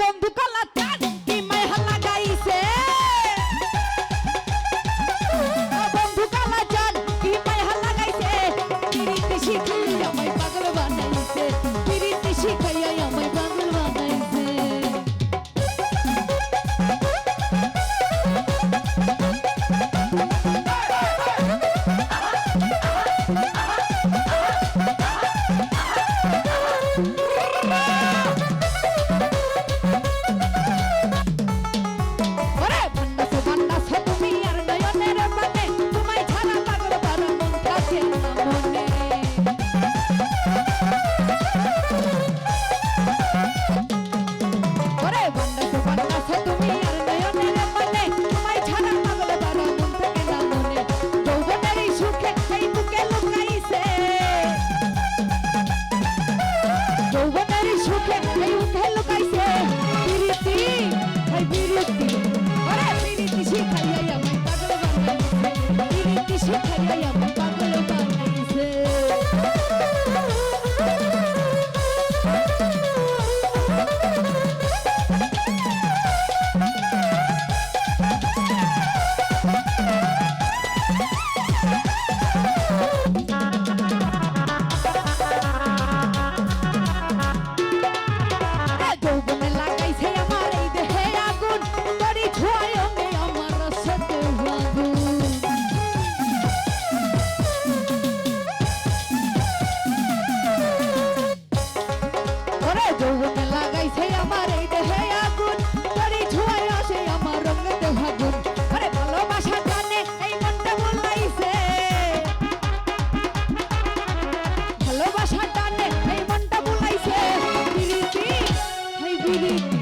বন্ধু কাল যৌবনের ওরে যৌবন লাগাইছে আমার এই দেহে আগুন। তরি ছুঁয়ে আসে আমার রঙতে ভাগুন আরে ভালোবাসা জানে, এই মনটা বলাইছে। ভালোবাসা জানে, এই মনটা বলাইছে। বিরিতি এই বিরিতি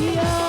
yeah.